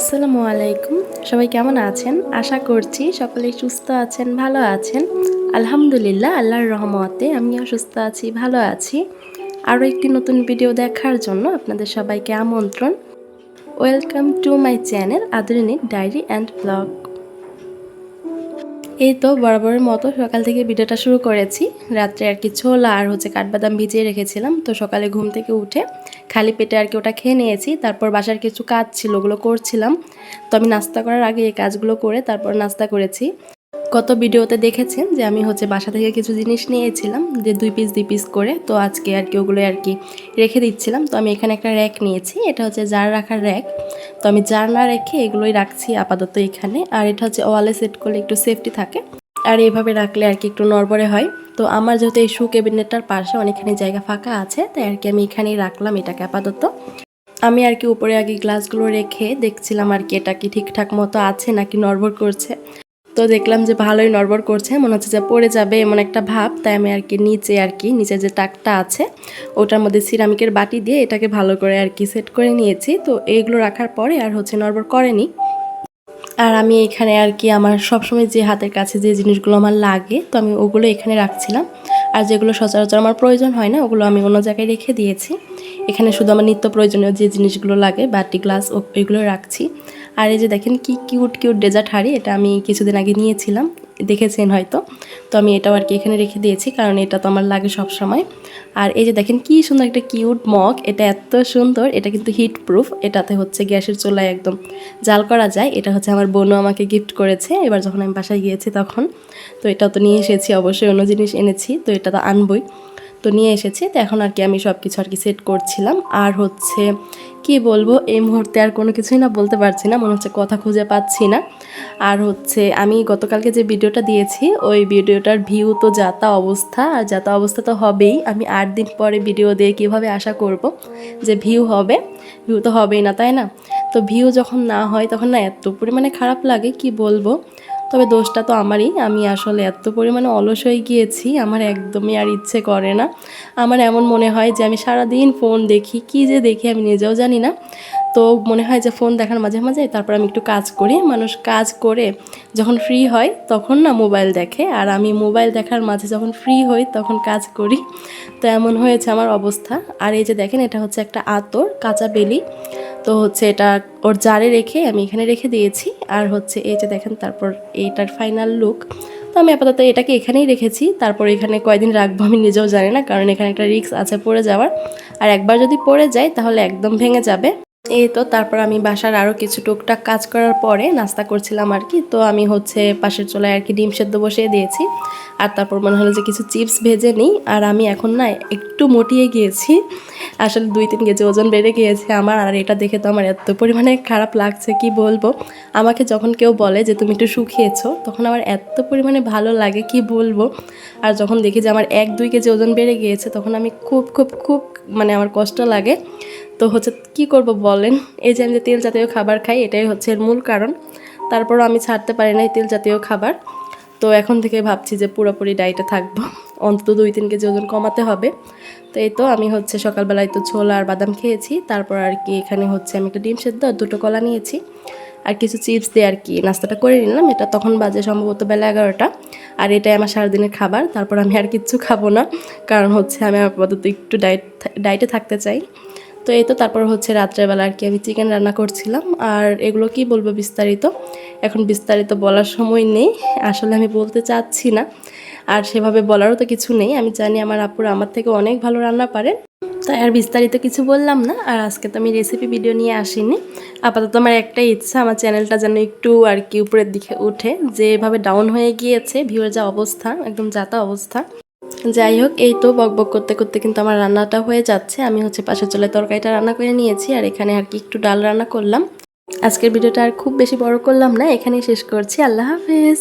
আসসালামু আলাইকুম। সবাই কেমন আছেন? আশা করছি সকলে সুস্থ আছেন, ভালো আছেন। আলহামদুলিল্লাহ, আল্লাহর রহমতে আমিও সুস্থ আছি, ভালো আছি। আরও একটি নতুন ভিডিও দেখার জন্য আপনাদের সবাইকে আমন্ত্রণ। Welcome to my channel Adhunik diary and blog এই তো বরাবরের মতো সকাল থেকে ভিডিওটা শুরু করেছি। রাত্রে আর কি ছোলা আর হচ্ছে কাঠবাদাম ভিজিয়ে রেখেছিলাম। তো সকালে ঘুম থেকে উঠে খালি পেটে আর কি ওটা খেয়ে নিয়েছি। তারপর বাসার কিছু কাজ ছিল, ওগুলো করছিলাম। তো আমি নাস্তা করার আগে এই কাজগুলো করে তারপর নাস্তা করেছি। গত ভিডিওতে দেখেছেন যে আমি হচ্ছে বাসা থেকে কিছু জিনিস নিয়েছিলাম, যে দুই পিস দুই পিস করে। তো আজকে আর কি ওগুলো আর কি রেখে দিচ্ছিলাম। তো আমি এখানে একটা র্যাক নিয়েছি, এটা হচ্ছে জার রাখার র্যাক তো আমি জার না রেখে এগুলোই রাখছি আপাতত এখানে। আর এটা হচ্ছে ওয়ালে সেট করলে একটু সেফটি থাকে। আর এইভাবে রাখলে আর কি একটু নড়বড়ে হয়। তো আমার যেহেতু এই শু ক্যাবিনেটটার পাশে অনেকখানি জায়গা ফাঁকা আছে, তাই আর কি আমি এখানেই রাখলাম এটাকে আপাতত। আমি আর কি উপরে আগে গ্লাসগুলো রেখে দেখছিলাম আর কি এটা কি ঠিকঠাক মতো আছে নাকি নড়বড় করছে। তো দেখলাম যে ভালোই নড়বড় করছে, মনে হচ্ছে যে পড়ে যাবে এমন একটা ভাব। তাই আমি আর কি নিচে আর কি নিচে যে টাকটা আছে, ওটার মধ্যে সিরামিকের বাটি দিয়ে এটাকে ভালো করে আর কি সেট করে নিয়েছি। তো এইগুলো রাখার পরে আর হচ্ছে নড়বড় করেনি। আর আমি এখানে আর কি আমার সবসময় যে হাতের কাছে যে জিনিসগুলো আমার লাগে, তো আমি ওগুলো এখানে রাখছিলাম। আর যেগুলো সচরাচর আমার প্রয়োজন হয় না, ওগুলো আমি অন্য জায়গায় রেখে দিয়েছি। এখানে শুধু আমার নিত্য প্রয়োজনীয় যে জিনিসগুলো লাগে, বাটি, গ্লাস ওইগুলো রাখছি। আর এই যে দেখেন কি কিউট কিউট ডেজার্ট হাড়ি, এটা আমি কিছুদিন আগে নিয়েছিলাম, দেখেছেন হয়তো। তো আমি এটাও আর কি এখানে রেখে দিয়েছি, কারণ এটা তো আমার লাগে সব সময় আর এই যে দেখেন কি সুন্দর একটা কিউট মগ, এটা এত সুন্দর, এটা কিন্তু হিট প্রুফ এটাতে হচ্ছে গ্যাসের চুলায় একদম জাল করা যায়। এটা হচ্ছে আমার বোনও আমাকে গিফট করেছে, এবার যখন আমি বাসায় গিয়েছি তখন। তো এটাও তো নিয়ে এসেছি, অবশ্যই অন্য জিনিস এনেছি, তো এটা তো আনবই। তো নিয়ে এসেছি, তো এখন আর কি আমি সব কিছু আর কি সেট করছিলাম। আর হচ্ছে, কি বলব, এই মুহূর্তে আর কোনো কিছুই না বলতে পারছি না, মনে হচ্ছে কথা খুঁজে পাচ্ছি না। আর হচ্ছে, আমি গতকালকে যে ভিডিওটা দিয়েছি, ওই ভিডিওটার ভিউ তো যাতা অবস্থা, আর যাতা অবস্থা তো হবেই। আমি আট দিন পরে ভিডিও দিয়ে কীভাবে আশা করব যে ভিউ হবে ভিউ তো হবেই না, তাই না? তো ভিউ যখন না হয়, তখন না এত পরিমাণে খারাপ লাগে, কি বলব? তবে দোষটা তো আমারই। আমি আসলে এত পরিমাণে অলস হয়ে গিয়েছি, আমার একদমই আর ইচ্ছে করে না। আমার এমন মনে হয় যে আমি সারাদিন ফোন দেখি, কি যে দেখি আমি নিজেও জানি না। তো মনে হয় যে ফোন দেখার মাঝে মাঝে তারপর আমি একটু কাজ করি। মানুষ কাজ করে যখন ফ্রি হয় তখন না মোবাইল দেখে, আর আমি মোবাইল দেখার মাঝে যখন ফ্রি হই তখন কাজ করি। তো এমন হয়েছে আমার অবস্থা। আর এই যে দেখেন, এটা হচ্ছে একটা আতর, কাঁচা বেলি। তো হচ্ছে এটা ওর জারে রেখে আমি এখানে রেখে দিয়েছি। আর হচ্ছে এই যে দেখেন, তারপর এইটার ফাইনাল লুক তো আমি আপাতত এটাকে এখানেই রেখেছি। তারপর এখানে কয়দিন রাখব আমি নিজেও জানি না, কারণ এখানে একটা রিক্স আছে পড়ে যাওয়ার। আর একবার যদি পড়ে যায়, তাহলে একদম ভেঙে যাবে। এই তো, তারপর আমি বাসার আরও কিছু টুকটাক কাজ করার পরে নাস্তা করছিলাম আর কি। তো আমি হচ্ছে পাশের চুলায় আর কি ডিম সেদ্ধ বসিয়ে দিয়েছি। আর তারপর মনে হলো যে কিছু চিপস ভেজে নিই। আর আমি এখন না একটু মোটিয়ে গিয়েছি। আসলে দুই তিন কেজি ওজন বেড়ে গিয়েছে আমার। আর এটা দেখে তো আমার এত পরিমাণে খারাপ লাগছে, কি বলব? আমাকে যখন কেউ বলে যে তুমি একটু শুকিয়েছো, তখন আমার এত পরিমাণে ভালো লাগে, কি বলব? আর যখন দেখি যে আমার এক দুই কেজি ওজন বেড়ে গিয়েছে, তখন আমি খুব খুব খুব মানে আমার কষ্ট লাগে। তো হচ্ছে কি করব বলেন, এই যে আমি যে তেল জাতীয় খাবার খাই, এটাই হচ্ছে এর মূল কারণ। তারপরও আমি ছাড়তে পারি না এই তেল জাতীয় খাবার। তো এখন থেকে ভাবছি যে পুরোপুরি ডায়েটে থাকব। অন্তত দুই তিন কেজি ওজন কমাতে হবে। তো এই তো আমি হচ্ছে সকালবেলায় তো ছোলা আর বাদাম খেয়েছি। তারপর আর কি এখানে হচ্ছে আমি একটা ডিম সেদ্ধ আর দুটো কলা নিয়েছি। আর কিছু চিপস দিয়ে আর কি নাস্তাটা করে নিলাম। এটা তখন বাজে সম্ভবত বেলা এগারোটা। আর এটাই আমার সারাদিনের খাবার। তারপর আমি আর কিচ্ছু খাব না। কারণ হচ্ছে আমি আপাতত একটু ডায়েট ডায়েটে থাকতে চাই। তো এই তো তারপর হচ্ছে রাত্রেবেলা আর কি আমি চিকেন রান্না করছিলাম। আর এগুলো কি বলব বিস্তারিত? এখন বিস্তারিত বলার সময় নেই, আসলে আমি বলতে চাচ্ছি না। আর সেভাবে বলারও তো কিছু নেই, আমি জানি আমার আপুরা আমার থেকে অনেক ভালো রান্না পারে। তাই আর বিস্তারিত কিছু বললাম না, আর আজকে তো আমি রেসিপি ভিডিও নিয়ে আসিনি। আপাতত আমার একটাই ইচ্ছা, আমার চ্যানেলটা যেন একটু আর কি উপরের দিকে উঠে, যে এভাবে ডাউন হয়ে গিয়েছে ভিউর যা অবস্থা, একদম যাতা অবস্থা। যাই হোক এই তো বক বক করতে করতে কিন্তু আমার রান্নাটা হয়ে যাচ্ছে। আমি হচ্ছে পাশের চলে তরকারিটা রান্না করে নিয়েছি আর এখানে আর কি একটু ডাল রান্না করলাম। আজকের ভিডিওটা আর খুব বেশি বড় করলাম না, এখানেই শেষ করছি। আল্লাহ হাফেজ।